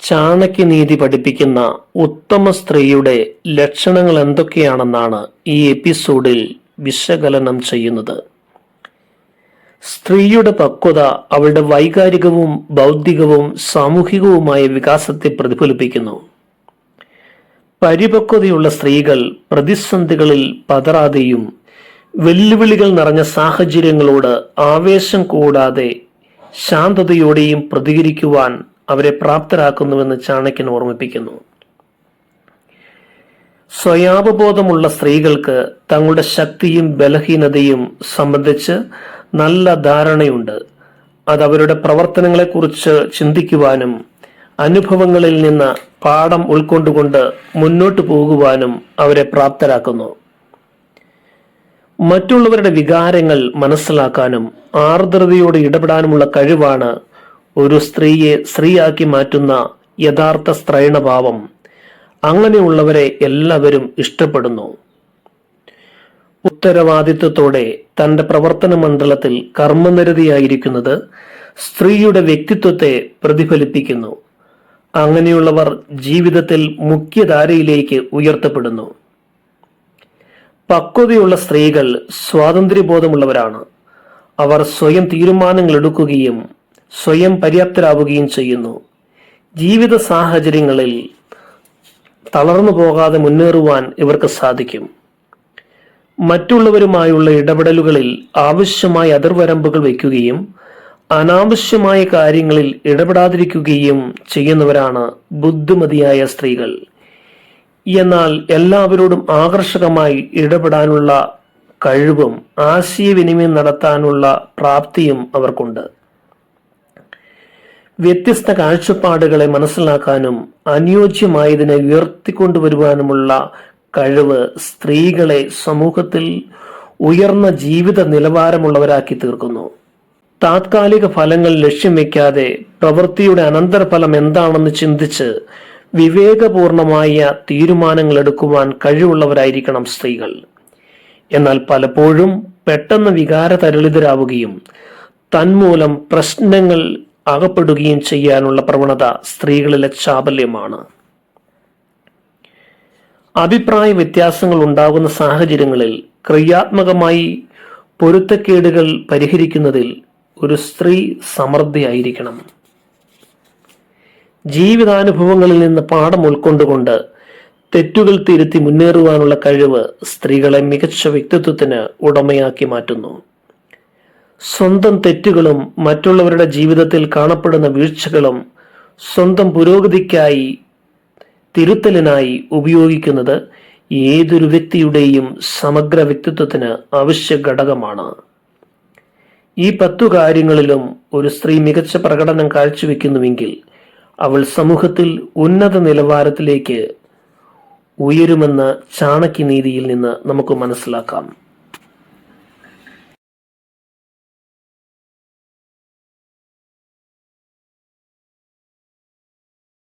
ചാണക്യനീതി പഠിപ്പിക്കുന്ന ഉത്തമ സ്ത്രീയുടെ ലക്ഷണങ്ങൾ എന്തൊക്കെയാണെന്നാണ് ഈ എപ്പിസോഡിൽ വിശകലനം ചെയ്യുന്നത്. സ്ത്രീയുടെ പക്വത അവളുടെ വൈകാരികവും ബൗദ്ധികവും സാമൂഹികവുമായ വികാസത്തെ പ്രതിഫലിപ്പിക്കുന്നു. പരിപക്വതയുള്ള സ്ത്രീകൾ പ്രതിസന്ധികളിൽ പതറാതെയും വെല്ലുവിളികൾ നിറഞ്ഞ സാഹചര്യങ്ങളോട് ആവേശം കൂടാതെ ശാന്തതയോടെയും പ്രതികരിക്കുവാൻ അവരെ പ്രാപ്തരാക്കുന്നുവെന്ന് ചാണക്യൻ ഓർമ്മിപ്പിക്കുന്നു. സ്വയാവബോധമുള്ള സ്ത്രീകൾക്ക് തങ്ങളുടെ ശക്തിയും ബലഹീനതയും സംബന്ധിച്ച് നല്ല ധാരണയുണ്ട്. അത് അവരുടെ പ്രവർത്തനങ്ങളെക്കുറിച്ച് ചിന്തിക്കുവാനും അനുഭവങ്ങളിൽ നിന്ന് പാഠം ഉൾക്കൊണ്ടുകൊണ്ട് മുന്നോട്ട് പോകുവാനും അവരെ പ്രാപ്തരാക്കുന്നു. മറ്റുള്ളവരുടെ വികാരങ്ങൾ മനസ്സിലാക്കാനും ആർദ്രതയോട് ഇടപെടാനുമുള്ള കഴിവാണ് ഒരു സ്ത്രീയെ സ്ത്രീയാക്കി മാറ്റുന്ന യഥാർത്ഥ സ്ത്രൈണഭാവം അങ്ങനെയുള്ളവരെ എല്ലാവരും ഇഷ്ടപ്പെടുന്നു. ഉത്തരവാദിത്വത്തോടെ തന്റെ പ്രവർത്തന മണ്ഡലത്തിൽ കർമ്മനിരതിയായിരിക്കുന്നത് സ്ത്രീയുടെ വ്യക്തിത്വത്തെ പ്രതിഫലിപ്പിക്കുന്നു. അങ്ങനെയുള്ളവർ ജീവിതത്തിൽ മുഖ്യധാരയിലേക്ക് ഉയർത്തപ്പെടുന്നു. പക്വതയുള്ള സ്ത്രീകൾ സ്വാതന്ത്ര്യബോധമുള്ളവരാണ്. അവർ സ്വയം തീരുമാനങ്ങൾ എടുക്കുകയും സ്വയം പര്യാപ്തരാവുകയും ചെയ്യുന്നു. ജീവിത സാഹചര്യങ്ങളിൽ തളർന്നു പോകാതെ മുന്നേറുവാൻ ഇവർക്ക് സാധിക്കും. മറ്റുള്ളവരുമായുള്ള ഇടപെടലുകളിൽ ആവശ്യമായ അതിർവരമ്പുകൾ വയ്ക്കുകയും അനാവശ്യമായ കാര്യങ്ങളിൽ ഇടപെടാതിരിക്കുകയും ചെയ്യുന്നവരാണ് ബുദ്ധിമതിയായ സ്ത്രീകൾ. എന്നാൽ എല്ലാവരോടും ആകർഷകമായി ഇടപെടാനുള്ള കഴിവും ആശയവിനിമയം നടത്താനുള്ള പ്രാപ്തിയും അവർക്കുണ്ട്. വ്യത്യസ്ത കാഴ്ചപ്പാടുകളെ മനസ്സിലാക്കാനും അനുയോജ്യമായതിനെ ഉയർത്തിക്കൊണ്ടുവരുവാനുമുള്ള കഴിവ് സ്ത്രീകളെ സമൂഹത്തിൽ ഉയർന്ന ജീവിത നിലവാരമുള്ളവരാക്കി തീർക്കുന്നു. താത്കാലിക ഫലങ്ങൾ ലക്ഷ്യം വയ്ക്കാതെ പ്രവൃത്തിയുടെ അനന്തരഫലം എന്താണെന്ന് ചിന്തിച്ച് വിവേകപൂർണമായ തീരുമാനങ്ങൾ എടുക്കുവാൻ കഴിവുള്ളവരായിരിക്കണം സ്ത്രീകൾ. എന്നാൽ പലപ്പോഴും പെട്ടെന്ന് വികാരതരളിതരാവുകയും തന്മൂലം പ്രശ്നങ്ങൾ അകപ്പെടുകയും ചെയ്യാനുള്ള പ്രവണത സ്ത്രീകളിലെ ചാബല്യമാണ്. അഭിപ്രായ വ്യത്യാസങ്ങൾ ഉണ്ടാകുന്ന സാഹചര്യങ്ങളിൽ ക്രിയാത്മകമായി പൊരുത്തക്കേടുകൾ പരിഹരിക്കുന്നതിൽ ഒരു സ്ത്രീ സമൃദ്ധിയായിരിക്കണം. ജീവിതാനുഭവങ്ങളിൽ നിന്ന് പാഠം ഉൾക്കൊണ്ടുകൊണ്ട് തെറ്റുകൾ തിരുത്തി മുന്നേറുവാനുള്ള കഴിവ് സ്ത്രീകളെ മികച്ച വ്യക്തിത്വത്തിന് ഉടമയാക്കി മാറ്റുന്നു. സ്വന്തം തെറ്റുകളും മറ്റുള്ളവരുടെ ജീവിതത്തിൽ കാണപ്പെടുന്ന വീഴ്ചകളും സ്വന്തം പുരോഗതിക്കായി തിരുത്തലിനായി ഉപയോഗിക്കുന്നത് ഏതൊരു വ്യക്തിയുടെയും സമഗ്ര വ്യക്തിത്വത്തിന് അവശ്യ ഘടകമാണ്. ഈ പത്തു കാര്യങ്ങളിലും ഒരു സ്ത്രീ മികച്ച പ്രകടനം കാഴ്ചവെക്കുന്നുവെങ്കിൽ അവൾ സമൂഹത്തിൽ ഉന്നത നിലവാരത്തിലേക്ക് ഉയരുമെന്ന് ചാണക്യനീതിയിൽ നിന്ന് നമുക്ക് മനസ്സിലാക്കാം.